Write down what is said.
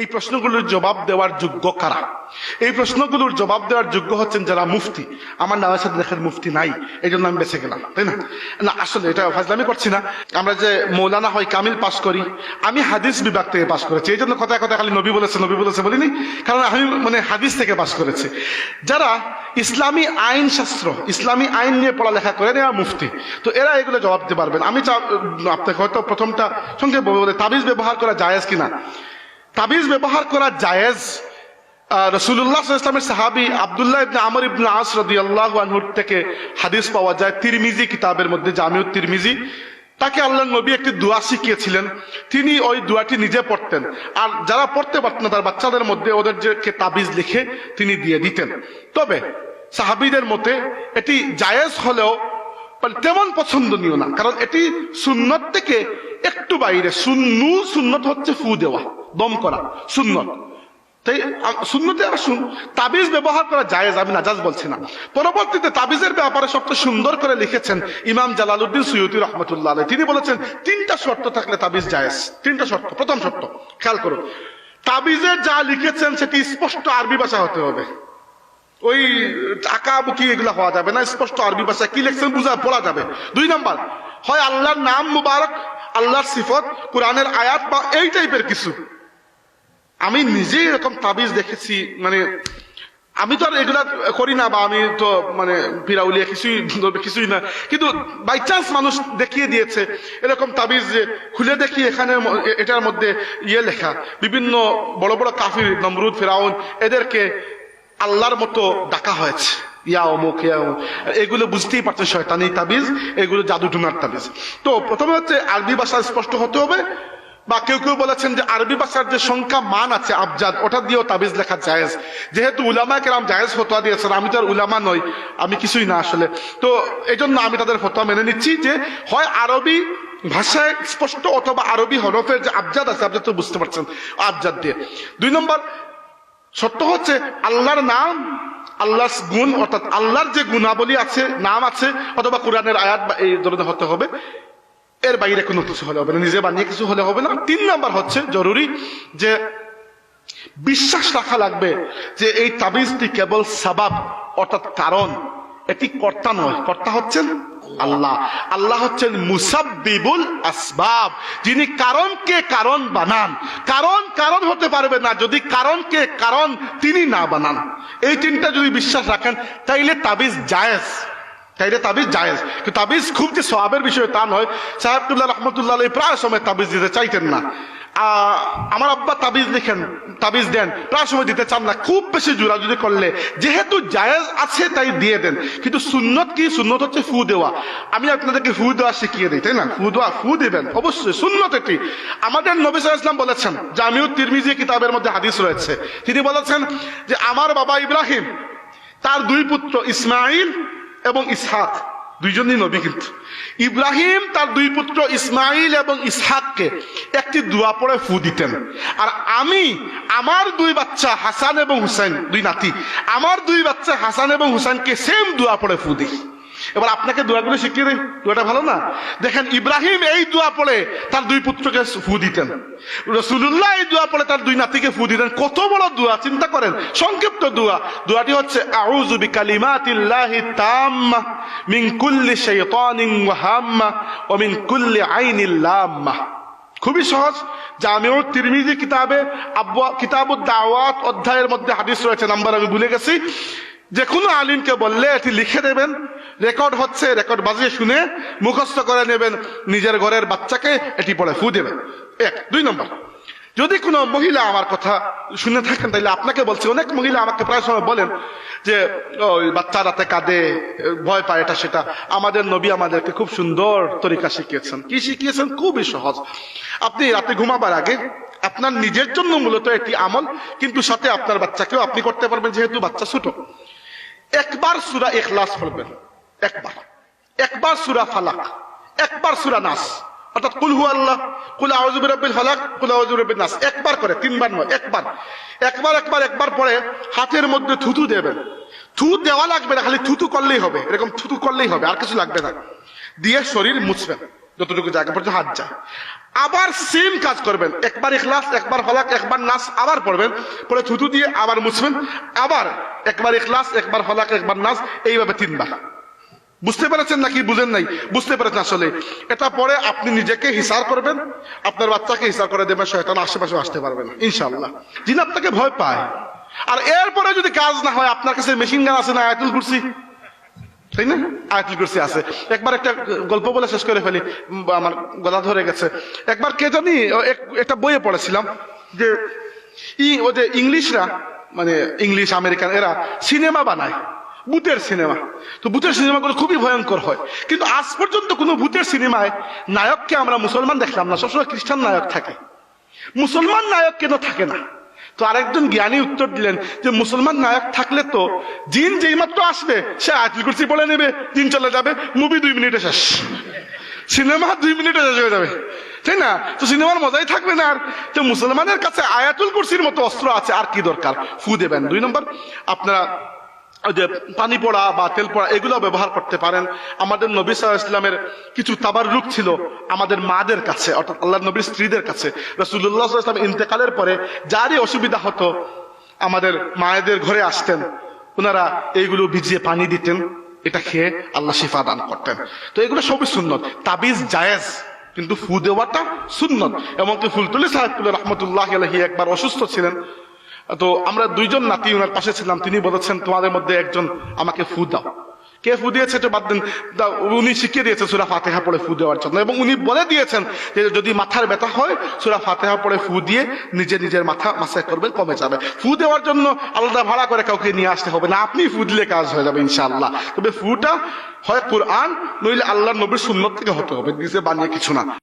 এই প্রশ্নগুলোর জবাব দেওয়ার যোগ্য কারা? এই প্রশ্নগুলোর জবাব দেওয়ার যোগ্য হচ্ছেন যারা মুফতি। আমার নামের সাথে দেখেন মুফতি নাই এই জন্য আমি বেঁচে গেলাম, তাই না? না, আসলে এটা ফাজলামি করছি না। আমরা যে মৌলানা হয় কামিল পাস করি, আমি হাদিস বিভাগ থেকে পাস করেছি। এই জন্য কথায় কথা খালি নবী বলেছে নবী বলেছে বলিনি, কারণ আমি মানে হাদিস থেকে পাস করেছি। যারা ইসলামী আইন শাস্ত্র, ইসলামী আইন নিয়ে পড়ালেখা করে এরা মুফতি, তো এরা এগুলো জবাব দিতে পারবেন। আমি আপনাকে হয়তো প্রথমটা সঙ্গে বলে তাবিজ ব্যবহার করা জায়েজ কিনা? তাবিজ ব্যবহার করা জায়েজ। রসুল্লাহ ইসলামের সাহাবি আবদুল্লাহ ইবনে আমর ইবনে আস রাদিয়াল্লাহু আনহুর থেকে হাদিস পাওয়া যায়। তিরমিজি কিতাবের মধ্যে জামিউত তিরমিজি। তাকে আল্লাহ নবী একটি দোয়া শিখিয়েছিলেন। তিনি ওই দোয়াটি নিজে পড়তেন। আর যারা পড়তে পারতেন তার বাচ্চাদের মধ্যে ওদের যে তাবিজ লিখে তিনি দিয়ে দিতেন। তবে সাহাবিদের মতে এটি জায়েজ হলেও মানে তেমন পছন্দনীয় না। কারণ এটি সুন্নত থেকে একটু বাইরে। সুন্নু সুন্নত হচ্ছে ফু দেওয়া। দম করা, সুন্নত। তাই সুন্নতে শুন তাবিজ ব্যবহার করা জায়েজ, আমি নাজাজ বলছি না। পরবর্তীতে তাবিজের ব্যাপারে সবচেয়ে সুন্দর করে লিখেছেন ইমাম জালালউদ্দিন সৈয়দি রহমতুল্লাহ তিনি বলেছেন, তিনটা শর্ত থাকলে তাবিজ জায়েজ। তিনটা শর্ত। প্রথম শর্ত, খেয়াল করুন তাবিজে যা লিখেছেন সেটি স্পষ্ট আরবি ভাষা হতে হবে। ওই আঁকা বুকি এগুলো হওয়া যাবে না, স্পষ্ট আরবি ভাষা কি লিখছেন বুঝা, পড়া যাবে। দুই নাম্বার, হয় আল্লাহর নাম মুবারক, আল্লাহর সিফত, কোরআনের আয়াত বা এই টাইপের কিছু। আমি নিজেই এরকম তাবিজ দেখেছি মানে আমি তো আর এগুলা করি না বা আমি তো মানে পিরাউলিয়া কিছুই কিছুই না। কিন্তু বাই চান্স মানুষ দেখিয়ে দিয়েছে, এরকম তাবিজ যে খুলে দেখি এখানে এটার মধ্যে ইয়ে লেখা, বিভিন্ন বড় বড় কাফির, নমরুদ, ফেরাউন, এদেরকে আল্লাহর মতো ডাকা হয়েছে। ইয়া অমুক, ইয়া। এগুলো বুঝতেই পারছেন শয়তানি তাবিজ, এগুলো জাদু টুনার তাবিজ। তো প্রথমে হচ্ছে আরবি ভাষা স্পষ্ট হতে হবে বা কেউ কেউ বলেছেন যে আরবি ভাষার যে সংখ্যা, মান আছে, আবজাদ, ওটা দিয়েও তাবিজ লেখা জায়েজ। যেহেতু উলামা কেরাম জায়েজ ফতোয়া দিয়েছেন, আমি তো আর উলামা নই, আমি কিছুই না আসলে। তো এই জন্য আমি তাদের ফতোয়া মেনে নিচ্ছি যে, হয় আরবি ভাষায় স্পষ্ট অথবা আরবি হরফের যে আবজাদ আছে, আবজাদ তো বুঝতে পারছেন, আবজাদ দিয়ে। দুই নম্বর, সত্য হচ্ছে আল্লাহর নাম, আল্লাহর গুণ, অর্থাৎ আল্লাহর যে গুণাবলী আছে, নাম আছে, অথবা কোরআনের আয়াত বা এই ধরনের হতে হবে। এর বাইরে কোনো কিছু হলে হবে না, নিজে বানিয়ে কিছু হলে হবে না। তিন নাম্বার হচ্ছে জরুরি যে বিশ্বাস রাখা লাগবে যে এই তাবিজটি কেবল সাবাব, অর্থাৎ কারণ। এটি কর্তা নয়, কর্তা হচ্ছেন আল্লাহ। আল্লাহ হচ্ছেন মুসাব্বিবুল আসবাব, যিনি কারণকে কারণ বানান। কারণ কারণ হতে পারবে না, যদি কারণকে কারণ তিনি না বানান। এই তিনটা যদি বিশ্বাস রাখেন, তাইলে তাবিজ জায়েজ। তাইলে তাবিজ জায়েজ। কিন্তু তাবিজ খুব যে সবাবের বিষয় তা নয়। সাহেবতুল্লাহ রহমতুল্লাহ প্রায় সময় তাবিজ দিতে চাইতেন না। আমার আব্বা তাবিজ লিখেন, তাবিজ দেন, প্রায় সময় দিতে চান না। খুব বেশি জোরাজুরি করলে, যেহেতু জায়েজ আছে তাই দিয়ে দেন। কিন্তু সুন্নত কি? সুন্নত হচ্ছে ফু দেওয়া। আমি আপনাদেরকে ফু দেওয়া শিখিয়ে দিই, তাই না? ফু দেওয়া, ফু দিবেন। অবশ্যই, সুন্নত এটি। আমাদের নবী ওয়াসাল্লাম বলেছেন, জামিউ তিরমিজি কিতাবের মধ্যে হাদিস রয়েছে। তিনি বলেছেন যে, আমার বাবা ইব্রাহিম, তার দুই পুত্র ইসমাইল এবং ইসহাক, দুইজনই নবী কিন্তু। ইব্রাহিম তার দুই পুত্র ইসমাইল এবং ইসহাককে একটি দোয়া পড়ে ফু দিতেন। আর আমি, আমার দুই বাচ্চা হাসান এবং হুসাইন, দুই নাতি, আমার দুই বাচ্চা হাসান এবং হুসাইনকে সেম দোয়া পড়ে ফু দিই। এবার আপনাকে দোয়াগুলো শিখিয়ে দিই, দোয়াটা ভালো না? দেখেন, ইব্রাহিম এই দোয়া পড়ে তার দুই পুত্রকে ফু দিতেন। রসুল্লাহ এই দোয়া পড়ে তার দুই নাতিকে ফু দিতেন। কত বড় দোয়া, চিন্তা করেন, সংক্ষিপ্ত দোয়া। দোয়াটি হচ্ছে, আউযু বিকালিমাতিল্লাহি তাম্মা মিন কুল্লি শাইতানিন ওয়া হাম্মা ওয়া মিন কুল্লি আইনিল লাম্মা। খুবই সহজ। জামিউ তিরমিজি কিতাবে আব্বা কিতাবুদ দাওয়াত অধ্যায়ের মধ্যে হাদিস রয়েছে, নাম্বার আমি ভুলে গেছি। যে কোনো আলিমকে বললে এটি লিখে দেবেন, রেকর্ড হচ্ছে, রেকর্ড বাজিয়ে শুনে মুখস্থ করে নেবেন, নিজের ঘরের বাচ্চাকে এটি পড়ে ফু দেবেন। এক, দুই নম্বর। যদি কোনো মহিলা আমার কথা শুনে থাকেন, তাহলে আপনাকে বলছে, অনেক মহিলা আমাকে প্রায় সময় বলেন যে, ওই বাচ্চা রাতে কাঁদে, ভয় পায় এটা সেটা। আমাদের নবী আমাদেরকে খুব সুন্দর তরিকা শিখিয়েছেন। কি শিখিয়েছেন? খুবই সহজ। আপনি রাতে ঘুমাবার আগে আপনার নিজের জন্য মূলত একটি আমল, কিন্তু সাথে আপনার বাচ্চাকেও আপনি করতে পারবেন, যেহেতু বাচ্চা ছোট। একবার সুরা এখলাস পড়বেন। একবার। একবার সুরা ফালাক। একবার সুরা নাস। অর্থাৎ কুল হু আল্লাহ কুল আউযু বিরাব্বিল ফালাক, কুল আউযু বিরাব্বিন নাস। একবার করে, তিনবার নয়, একবার। একবার একবার একবার পরে হাতের মধ্যে থুতু দেবেন। থু দেওয়া লাগবে না, খালি থুতু করলেই হবে। এরকম থুতু করলেই হবে, আর কিছু লাগবে না। দিয়ে শরীর মুছবেন। যতটুকু জায়গা পর্যন্ত হাত যায় আবার সেম কাজ করবেন। একবার ইখলাস, একবার হলাক, একবার নাস, আবার পড়বেন। পরে থুতু দিয়ে আবার মুছবেন। আবার একবার ইখলাস, একবার হলাক, একবার নাস, এইভাবে তিনবার। বুঝতে পেরেছেন নাকি? বুঝেন নাই? বুঝতে পেরেছেন আসলে? এটা পরে আপনি নিজেকে হিসার করবেন। আপনার বাচ্চাকে হিসার করে দেবেন, শয়তান আশেপাশে আসতে পারবেন ইনশাল্লাহ যিনি আপনাকে ভয় পায়। আর এরপরে যদি কাজ না হয়, আপনার কাছে মেশিন গান আছে না, আয়াতুল কুরসি? তাই না? আয়াতুল কুরসি আছে। একবার একটা গল্প বলে শেষ করে ফেলি। আমার গলা ধরে গেছে। একবার কে জানি একটা বইয়ে পড়েছিলাম যে ই, ও যে ইংলিশরা মানে ইংলিশ, আমেরিকান, এরা সিনেমা বানায়। ভূতের সিনেমা। তো ভূতের সিনেমাগুলো খুবই ভয়ঙ্কর হয়। কিন্তু আজ পর্যন্ত কোনো ভূতের সিনেমায় নায়ককে আমরা মুসলমান দেখলাম না। সবসময় খ্রিস্টান নায়ক থাকে। মুসলমান নায়ক কেন থাকে না? তো আরেকজন জ্ঞানী উত্তর দিলেন যে মুসলমান নায়ক থাকলে তো জিন যেই মাত্র আসবে, সে আয়াতুল কুরসি বলে নেবে, দিন চলে যাবে মুভি দুই মিনিটে শেষ। সিনেমা দুই মিনিটে শেষ হয়ে যাবে। তাই না? তো সিনেমার মজাই থাকবে না আর। তো মুসলমানের কাছে আয়াতুল কুরসির মতো অস্ত্র আছে, আর কি দরকার? ফু দেবেন। দুই নম্বর, আপনারা যে পানি পড়া বা তেল পড়া এগুলো ব্যবহার করতে পারেন। আমাদের নবী আলাইহি ইসলামের কিছু তাবার রূপ ছিল আমাদের মাদের কাছে, অর্থাৎ আল্লাহ নবীর স্ত্রীদের কাছে। রসুল্লাহ ইসলাম ইন্তেকালের পরে যারই অসুবিধা হতো, আমাদের মায়েদের ঘরে আসতেন ওনারা এইগুলো ভিজিয়ে পানি দিতেন, এটা খেয়ে আল্লাহ শিফা দান করতেন। তো এগুলো সবই সুন্নত। তাবিজ জায়েজ, কিন্তু ফু দেওয়াটা সুন্নত। এমনকি ফুলতুলি সাহেবুল্লাহ রহমতুল্লাহ আলহি একবার অসুস্থ ছিলেন তো আমরা দুইজন নাতি ওনার পাশে ছিলাম, তিনি বলেছেন, তোমাদের মধ্যে একজন আমাকে ফু দাও। কে ফু দিয়েছে এটা বাদ দিন। উনি শিখিয়ে দিয়েছেন সুরা ফাতেহা পড়ে ফু দেওয়ার জন্য এবং উনি বলে দিয়েছেন যে যদি মাথার ব্যথা হয়, সুরা ফাতেহা পড়ে ফু দিয়ে নিজে নিজের মাথা মাসায় করবেন, কমে যাবে। ফু দেওয়ার জন্য আলাদা ভাড়া করে কাউকে নিয়ে আসতে হবে না, আপনি ফু দিলে কাজ হয়ে যাবে ইনশাআল্লাহ। তবে ফুটা হয় কোরআন, নইলে আল্লাহ নবীর সুন্নত থেকে হতে হবে, নিজে বানিয়ে কিছু না।